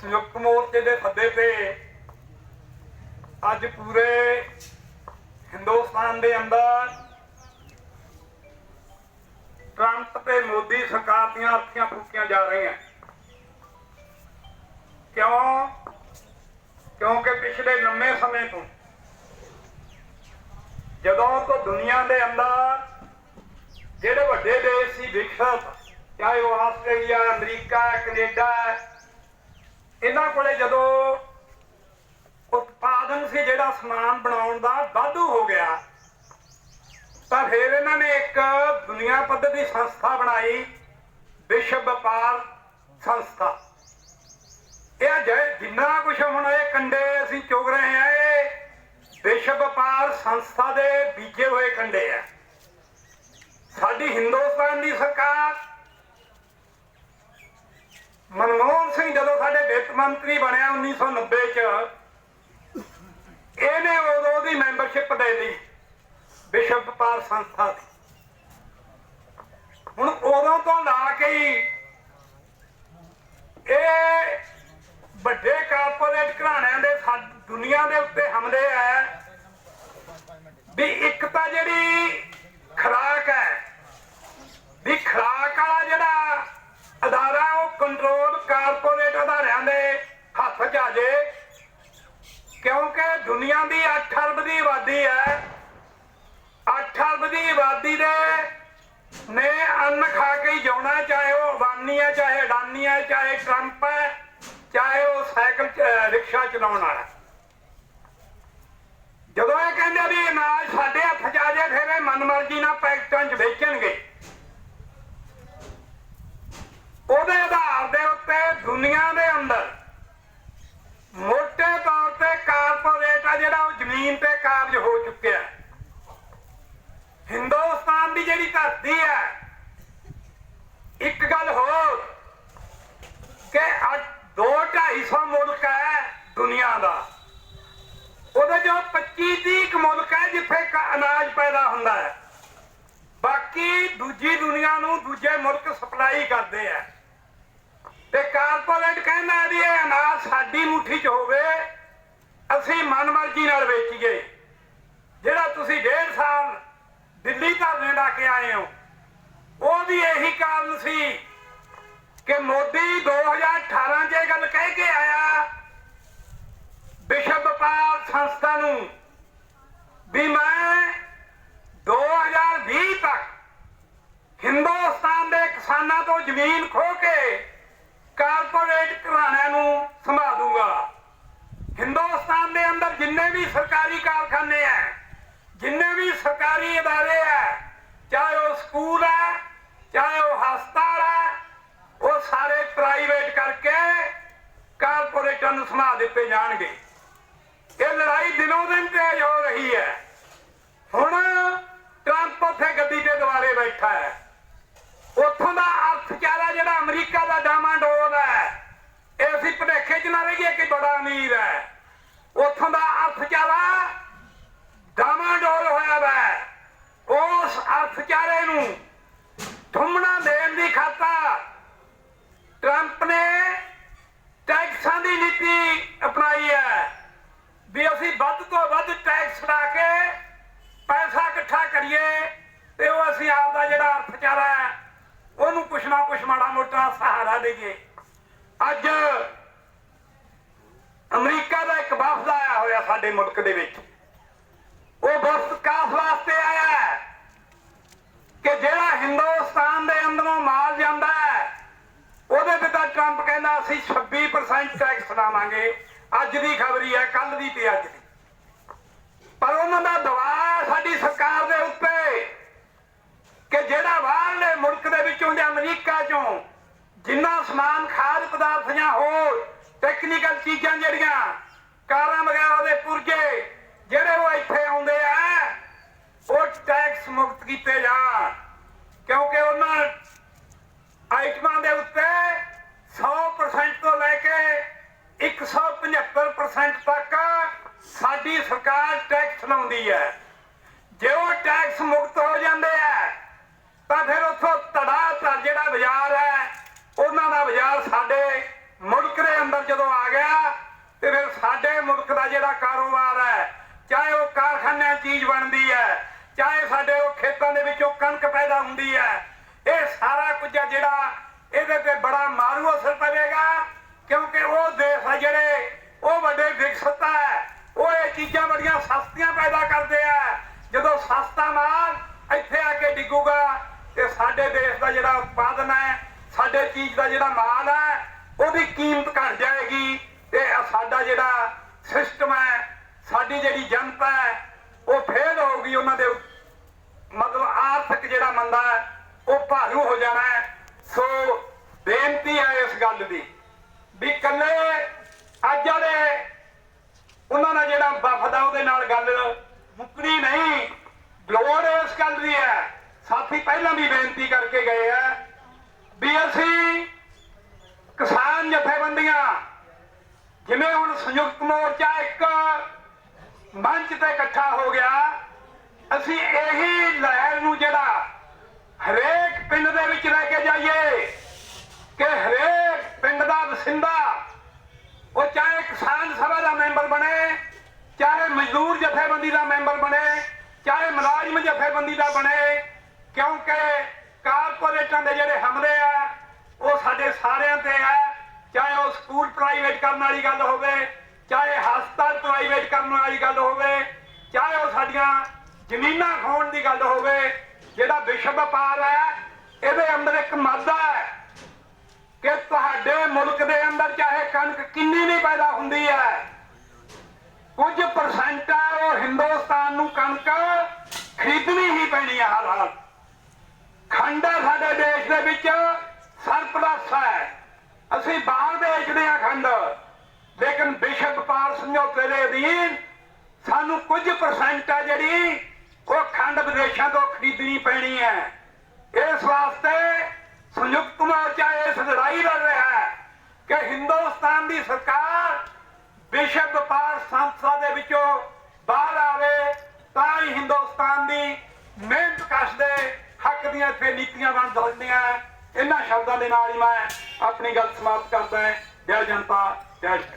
ਸੰਯੁਕਤ ਮੋਰਚੇ ਦੇ ਸੱਦੇ ਤੇ ਅੱਜ ਪੂਰੇ ਹਿੰਦੁਸਤਾਨ ਦੇ ਅੰਦਰ ਟਰੰਪ ਤੇ ਮੋਦੀ ਸਰਕਾਰ ਦੀਆਂ ਅਰਥੀਆਂ ਫੂਕੀਆਂ ਜਾ ਰਹੀਆਂ। ਕਿਉਂ? ਕਿਉਂਕਿ ਪਿਛਲੇ ਲੰਮੇ ਸਮੇਂ ਤੋਂ ਜਦੋਂ ਤੋਂ ਦੁਨੀਆ ਦੇ ਅੰਦਰ ਜਿਹੜੇ ਵੱਡੇ ਦੇਸ਼ ਸੀ ਵਿਕਸਤ, ਚਾਹੇ ਉਹ ਆਸਟ੍ਰੇਲੀਆ, ਅਮਰੀਕਾ, ਕੈਨੇਡਾ ਇਹਨਾਂ ਕੋਲੇ ਜਦੋਂ ਉਤਪਾਦਨ ਸੀ ਜਿਹੜਾ ਸਮਾਨ ਬਣਾਉਣ ਦਾ ਵਾਧੂ ਹੋ ਗਿਆ, ਤਾਂ ਫਿਰ ਇਹਨਾਂ ਨੇ ਇੱਕ ਦੁਨੀਆ ਪੱਧਰ ਦੀ ਸੰਸਥਾ ਬਣਾਈ, ਵਿਸ਼ਵ ਵਪਾਰ ਸੰਸਥਾ। ਇਹ ਜੇ ਜਿੰਨਾ ਕੁਝ ਹੁਣ ਇਹ ਕੰਡੇ ਅਸੀਂ ਚੁਗ ਰਹੇ ਆ ਇਹ ਵਿਸ਼ਵ ਵਪਾਰ ਸੰਸਥਾ ਦੇ ਬੀਜੇ ਹੋਏ ਕੰਡੇ ਆ। ਸਾਡੀ ਹਿੰਦੁਸਤਾਨ ਦੀ ਸਰਕਾਰ ਜਦੋਂ ਸਾਡੇ ਵਿੱਤ ਮੰਤਰੀ ਬਣਿਆ 1990 ਚ, ਇਹਨੇ ਉਦੋਂ ਦੀ ਮੈਂਬਰਸ਼ਿਪ ਦੇ ਲਈ ਵਿਸ਼ਵ ਵਪਾਰ ਸੰਸਥਾ ਦੀ। ਹੁਣ ਉਦੋਂ ਤੋਂ ਲਾ ਕੇ ਹੀ ਇਹ ਵੱਡੇ ਕਾਰਪੋਰੇਟ ਘਰਾਣਿਆਂ ਦੇ ਸਾ- ਦੁਨੀਆ ਦੇ ਉੱਤੇ ਹਮਲੇ ਆ ਵੀ ਇੱਕ ਤਾਂ ਜਿਹੜੀ ਖਰਾਕ ਹੈ ਵੀ ਖਰਾਕ ਵਾਲਾ ਜਿਹੜਾ ਅਦਾਰਾ ਉਹ ਕੰਟਰੋਲ ਕਾਰਪੋਰੇਟ ਅਦਾਰਿਆਂ ਦੇ ਹੱਥ 'ਚ ਆ ਜੇ ਕਿਉਂਕਿ ਦੁਨੀਆ ਦੀ 8 ਅਰਬ ਦੀ ਆਬਾਦੀ ਹੈ। 8 ਅਰਬ ਦੀ ਆਬਾਦੀ ਦੇ ਨੇ ਅੰਨ ਖਾ ਕੇ ਹੀ ਜਿਉਣਾ ਚਾਹੇ ਉਹ ਅਬਾਨੀ ਹੈ, ਚਾਹੇ ਅਡਾਨੀ ਹੈ, ਚਾਹੇ ਟਰੰਪ ਹੈ, ਚਾਹੇ ਉਹ ਸਾਈਕਲ ਰਿਕਸ਼ਾ ਚਲਾਉਣ ਵਾਲਾ ਜਦੋਂ ਇਹ ਕਹਿੰਦੇ ਵੀ ਅਨਾਜ ਸਾਡੇ ਹੱਥ 'ਚ ਆ ਜਾਏ, ਫਿਰ ਇਹ ਮਨਮਰਜ਼ੀ ਨਾਲ ਪੈਕਟਾਂ 'ਚ ਵੇਚਣਗੇ ਉਹਦੇ ਆਧਾਰ ਦੇ ਉੱਤੇ ਦੁਨੀਆ ਦੇ ਅੰਦਰ ਮੋٹے ਤੌਰ ਤੇ ਕਾਰਪੋਰੇਟ ਆ ਜਿਹੜਾ ਉਹ ਜ਼ਮੀਨ ਤੇ ਕਾਬਜ ਹੋ ਚੁੱਕਿਆ ਹੈ। ਹਿੰਦੁਸਤਾਨ ਦੀ ਜਿਹੜੀ ਧਰਤੀ ਹੈ ਇੱਕ ਗੱਲ ਹੋਰ ਕਿ ਅੱਜ 2-250 ਮੁਲਕ ਹੈ ਦੁਨੀਆ ਦਾ। ਉਹਦੇ ਜੋ 25 30 ਮੁਲਕ ਹੈ ਜਿੱਥੇ ਅਨਾਜ ਪੈਦਾ ਹੁੰਦਾ ਹੈ। ਬਾਕੀ ਦੂਜੀ ਦੁਨੀਆ ਨੂੰ ਦੂਜੇ ਮੁਲਕ ਸਪਲਾਈ ਕਰਦੇ ਆ ਤੇ ਕਾਰਪੋਰੇਟ ਕਹਿੰਦਾ ਵੀ ਇਹ ਅਨਾਜ ਸਾਡੀ ਮੁਠੀ 'ਚ ਹੋਵੇ, ਅਸੀਂ ਮਨਮਰਜ਼ੀ ਨਾਲ ਵੇਚੀਏ। ਜਿਹੜਾ ਤੁਸੀਂ ਡੇਢ ਸਾਲ ਦਿੱਲੀ ਧਰਨੇ ਲਾ ਕੇ ਆਏ ਹੋ ਉਹ ਵੀ ਇਹੀ ਕਾਰਨ ਸੀ ਕਿ ਮੋਦੀ 2018 'ਚ ਇਹ ਗੱਲ ਕਹਿ ਕੇ ਆਇਆ ਵਿਸ਼ਵ ਵਪਾਰ ਸੰਸਥਾ ਨੂੰ ਵੀ ਮੈਂ 2020 ਤੱਕ ਹਿੰਦੁਸਤਾਨ ਦੇ ਕਿਸਾਨਾਂ ਤੋਂ ਜ਼ਮੀਨ ਖੋ ਕੇ ਕਾਰਪੋਰੇਟ ਘਰਾਣਿਆਂ ਨੂੰ ਸੰਭਾਲੂਗਾ ਹਿੰਦੁਸਤਾਨ ਦੇ ਅੰਦਰ ਜਿੰਨੇ ਵੀ ਸਰਕਾਰੀ ਕਾਰਖਾਨੇ ਆ ਜਿੰਨੇ ਵੀ ਸਰਕਾਰੀ ادارے ਆ ਚਾਹੇ ਉਹ ਸਕੂਲ ਹੈ ਚਾਹੇ ਉਹ ਹਸਪਤਾਲ ਹੈ ਉਹ ਸਾਰੇ ਪ੍ਰਾਈਵੇਟ ਕਰਕੇ ਕਾਰਪੋਰੇਟਾਂ ਨੂੰ ਸੰਭਾਲ ਦਿੱਤੇ ਜਾਣਗੇ। ਇਹ ਲੜਾਈ ਦਿਨੋਂ ਦਿਨ ਤੇਜ਼ ਹੋ ਰਹੀ ਹੈ। ਹੁਣ ਟਰੰਪ ਉੱਥੇ ਗੱਦੀ ਤੇ ਦੁਆਰੇ ਬੈਠਾ ਹੈ। ਉੱਥੋਂ ਦਾ ਅਰਥਚਾਰਾ ਜਿਹੜਾ ਅਮਰੀਕਾ ਦਾ ਡਾਮਾਡੋਲ ਹੈ। ਇਹ ਅਸੀਂ ਭੁਲੇਖੇ 'ਚ ਨਾ ਰਹੀਏ ਕਿ ਬੜਾ ਅਮੀਰ ਹੈ। ਉੱਥੋਂ ਦਾ ਅਰਥਚਾਰਾ ਡਾਮਾਡੋਲ ਹੋਇਆ ਵੈ। ਉਸ ਅਰਥਚਾਰੇ ਨੂੰ ਠੁੰਮਣਾ ਦੇਣ ਦੀ ਖਾਤਰ ਟਰੰਪ ਨੇ ਟੈਕਸਾਂ ਦੀ ਨੀਤੀ ਅਪਣਾਈ ਹੈ ਵੀ ਅਸੀਂ ਵੱਧ ਤੋਂ ਵੱਧ ਟੈਕਸ ਲਾ ਕੇ ਪੈਸਾ ਇਕੱਠਾ ਕਰੀਏ ਤੇ ਉਹ ਅਸੀਂ ਆਪ ਦਾ ਜਿਹੜਾ ਅਰਥਚਾਰਾ ਹੈ, ਉਹਨੂੰ ਕੁਛ ਨਾ ਕੁਛ ਮਾੜਾ ਮੋਟਾ ਸਹਾਰਾ ਦੇਈਏ। ਅੱਜ ਅਮਰੀਕਾ ਦਾ ਇੱਕ ਵਫਦ ਆਇਆ ਹੋਇਆ ਸਾਡੇ ਮੁਲਕ ਦੇ ਵਿੱਚ ਉਹ ਵਫਦ ਕਾਸ ਵਾਸਤੇ ਆਇਆ ਹੈ ਕਿ ਜਿਹੜਾ ਹਿੰਦੁਸਤਾਨ ਦੇ ਅੰਦਰੋਂ ਮਾਲ ਜਾਂਦਾ ਹੈ ਉਹਦੇ ਤੇ ਤਾਂ ਟਰੰਪ ਕਹਿੰਦਾ ਅਸੀਂ 26% ਟੈਕਸ ਲਾਵਾਂਗੇ ਅੱਜ ਦੀ ਖਬਰੀ ਹੈ ਕੱਲ ਦੀ ਤੇ ਅੱਜ ਦੀ। ਪਰ ਉਹਨਾਂ ਦਾ ਦਬਾਅ ਸਾਡੀ ਸਰਕਾਰ ਦੇ ਉੱਤੇ ਕਿ ਜਿਹੜਾ ਬਾਹਰਲੇ ਮੁਲਕ ਦੇ ਵਿੱਚੋਂ ਜਾਂ ਅਮਰੀਕਾ ਚੋਂ ਜਿੰਨਾ ਸਮਾਨ ਖਾਦ ਪਦਾਰਥ ਜਾਂ ਹੋਰ ਟੈਕਨੀਕਲ ਚੀਜ਼ਾਂ ਜਿਹੜੀਆਂ ਕਾਰਾਂ ਵਗੈਰਾ ਦੇ ਪੁਰਜੇ ਜਿਹੜੇ ਉਹ ਇੱਥੇ ਆਉਂਦੇ ਆ, ਉਹ ਟੈਕਸ ਮੁਕਤ ਕੀਤੇ ਜਾਣ। ਕਿਉਂਕਿ ਉਹਨਾਂ ਆਈਟਮਾਂ ਦੇ ਉੱਤੇ 100% ਤੋਂ ਲੈ ਕੇ 175% ਤੱਕ ਸਾਡੀ ਸਰਕਾਰ ਟੈਕਸ ਲਾਉਂਦੀ ਹੈ। ਜੇ ਉਹ ਟੈਕਸ ਮੁਕਤ ਹੋ ਜਾਂਦੇ ਆ, ਤਾਂ ਫਿਰ ਉੱਥੋਂ ਧੜਾ ਧੜ ਜਿਹੜਾ ਬਾਜ਼ਾਰ ਹੈ, ਉਹਨਾਂ ਦਾ ਬਾਜ਼ਾਰ ਸਾਡੇ ਮੁਲਕ ਦੇ ਅੰਦਰ ਜਦੋਂ ਦਾ ਕਾਰੋਬਾਰ ਹੈ, ਚਾਹੇ ਉਹ ਕਾਰਖਾਨਿਆਂ ਚੀਜ਼ ਬਣਦੀ ਹੈ, ਚਾਹੇ ਸਾਡੇ ਉਹ ਖੇਤਾਂ ਦੇ ਵਿੱਚੋਂ ਕਣਕ ਪੈਦਾ ਹੁੰਦੀ ਹੈ, ਇਹ ਸਾਰਾ ਕੁਝ ਜਿਹੜਾ ਇਹਦੇ ਤੇ ਬੜਾ ਮਾਰੂ ਅਸਰ ਪਵੇਗਾ। ਕਿਉਂਕਿ ਉਹ ਦੇਸ਼ ਆ ਜਿਹੜੇ ਉਹ ਵੱਡੇ ਵਿਕਸਤ ਹੈ ਉਹ ਇਹ ਚੀਜ਼ਾਂ ਬੜੀਆਂ ਸਸਤੀਆਂ ਪੈਦਾ ਕਰਦੇ ਆ। ਜਦੋਂ ਸਸਤਾ ਮਾਲ ਇੱਥੇ ਆ ਕੇ ਡਿੱਗੂਗਾ, ਤੇ ਸਾਡੇ ਦੇਸ਼ ਦਾ ਜਿਹੜਾ ਉਤਪਾਦਨ ਹੈ, ਸਾਡੇ ਚੀਜ਼ ਦਾ ਜਿਹੜਾ ਮਾਲ ਹੈ, ਉਹਦੀ ਕੀਮਤ ਘਟ ਜਾਏਗੀ। ਤੇ ਸਾਡਾ ਜਿਹੜਾ ਸਿਸਟਮ ਹੈ, ਸਾਡੀ ਜਿਹੜੀ ਜਨਤਾ ਹੈ, ਉਹ ਫੇਲ ਹੋਊਗੀ ਉਹਨਾਂ ਦੇ ਮਤਲਬ ਆਰਥਿਕ ਜਿਹੜਾ ਮੰਦਾ ਹੈ, ਉਹ ਭਾਰੂ ਹੋ ਜਾਣਾ ਹੈ। ਸੋ ਬੇਨਤੀ ਹੈ ਇਸ ਗੱਲ ਦੀ। ਵੀ ਕੱਲੇ ਅੱਜ ਵਾਲੇ ਉਹਨਾਂ ਨਾਲ ਜਿਹੜਾ ਵਫਦ ਉਹਦੇ ਨਾਲ ਗੱਲ ਮੁੱਕਣੀ ਨਹੀਂ। ਲੋੜ ਇਸ ਗੱਲ ਦੀ ਹੈ। ਸਾਥੀ ਪਹਿਲਾਂ ਵੀ ਬੇਨਤੀ ਕਰਕੇ ਗਏ ਆ ਵੀ ਅਸੀਂ ਕਿਸਾਨ ਜਥੇਬੰਦੀਆਂ, ਜਿਵੇਂ ਹੁਣ ਸੰਯੁਕਤ ਮੋਰਚਾ ਇੱਕ ਮੰਚ ਤੇ ਇਕੱਠਾ ਹੋ ਗਿਆ, ਅਸੀਂ ਇਹੀ ਲਹਿਰ ਨੂੰ ਜਿਹੜਾ ਹਰੇਕ ਪਿੰਡ ਦੇ ਵਿੱਚ ਲੈ ਕੇ ਜਾਈਏ ਕਿ ਹਰੇਕ ਪਿੰਡ ਦਾ ਵਸਿੰਦਾ ਉਹ ਚਾਹੇ ਕਿਸਾਨ ਸਭਾ ਦਾ ਮੈਂਬਰ ਬਣੇ ਚਾਹੇ ਮਜ਼ਦੂਰ ਜਥੇਬੰਦੀ ਦਾ ਮੈਂਬਰ ਬਣੇ, ਚਾਹੇ ਮੁਲਾਜ਼ਮ ਜਥੇਬੰਦੀ ਦਾ ਬਣੇ, ਕਿਉਂਕਿ ਕਾਰਪੋਰੇਟਾਂ ਦੇ ਜਿਹੜੇ ਹਮਲੇ ਆ, ਉਹ ਸਾਡੇ ਸਾਰਿਆਂ ਤੇ ਆ। ਚਾਹੇ ਉਹ ਸਕੂਲ ਪ੍ਰਾਈਵੇਟ ਕਰਨ ਵਾਲੀ ਗੱਲ ਹੋਵੇ, ਚਾਹੇ ਹਸਪਤਾਲ ਪ੍ਰਾਈਵੇਟ ਕਰਨ ਵਾਲੀ ਗੱਲ ਹੋਵੇ, ਚਾਹੇ ਉਹ ਸਾਡੀਆਂ ਜ਼ਮੀਨਾਂ ਖੋਣ ਦੀ ਗੱਲ ਹੋਵੇ, ਜਿਹੜਾ ਵਿਸ਼ਵ ਵਪਾਰ ਹੈ ਇਹਦੇ ਅੰਦਰ ਇੱਕ ਮਾਦਾ ਹੈ ਕਿ ਤੁਹਾਡੇ ਮੁਲਕ ਦੇ ਅੰਦਰ ਚਾਹੇ ਕਣਕ ਕਿੰਨੀ ਵੀ ਪੈਦਾ ਹੁੰਦੀ ਹੈ ਕੁਝ ਪਰਸੈਂਟ ਹੈ ਉਹ ਹਿੰਦੁਸਤਾਨ ਨੂੰ ਕਣਕ ਖਰੀਦਣੀ ਹੀ ਪੈਣੀ ਹੈ ਹਰ ਹਾਲ ਖੰਡ ਸਾਡੇ ਦੇਸ਼ ਦੇ ਵਿੱਚ, ਸਰਪਲਸ ਹੈ। ਅਸੀਂ ਬਾਹਰ ਵੇਚਦੇ ਹਾਂ ਖੰਡ। ਲੇਕਿਨ ਵਿਸ਼ਵ ਵਪਾਰ ਸਮਝੌਤੇ ਦੇ ਅਧੀਨ। ਸਾਨੂੰ ਕੁਝ ਪਰਸੈਂਟ ਹੈ ਜਿਹੜੀ, ਉਹ ਖੰਡ ਵਿਦੇਸ਼ਾਂ ਤੋਂ ਖਰੀਦਣੀ ਪੈਣੀ ਹੈ। ਇਸ ਵਾਸਤੇ ਸੰਯੁਕਤ ਮੋਰਚਾ ਇਸ ਲੜਾਈ ਲੜ ਰਿਹਾ ਹੈ ਕਿ ਹਿੰਦੁਸਤਾਨ ਦੀ ਸਰਕਾਰ ਵਿਸ਼ਵ ਵਪਾਰ ਸੰਸਥਾ ਦੇ ਵਿੱਚੋਂ ਬਾਹਰ ਆਵੇ, ਤਾਂ ਹੀ ਹਿੰਦੁਸਤਾਨ ਦੀ ਮਿਹਨਤ ਕਸ਼ ਦੇ ਹੱਕ ਦੀਆਂ ਇੱਥੇ ਨੀਤੀਆਂ ਬਣ ਸਕਦੀਆਂ ਇਹਨਾਂ ਸ਼ਬਦਾਂ ਦੇ ਨਾਲ ਹੀ ਮੈਂ ਆਪਣੀ ਗੱਲ ਸਮਾਪਤ ਕਰਦਾ ਹਾਂ ਜੈ ਜਨਤਾ, ਜੈ ਸ਼੍ਰੀ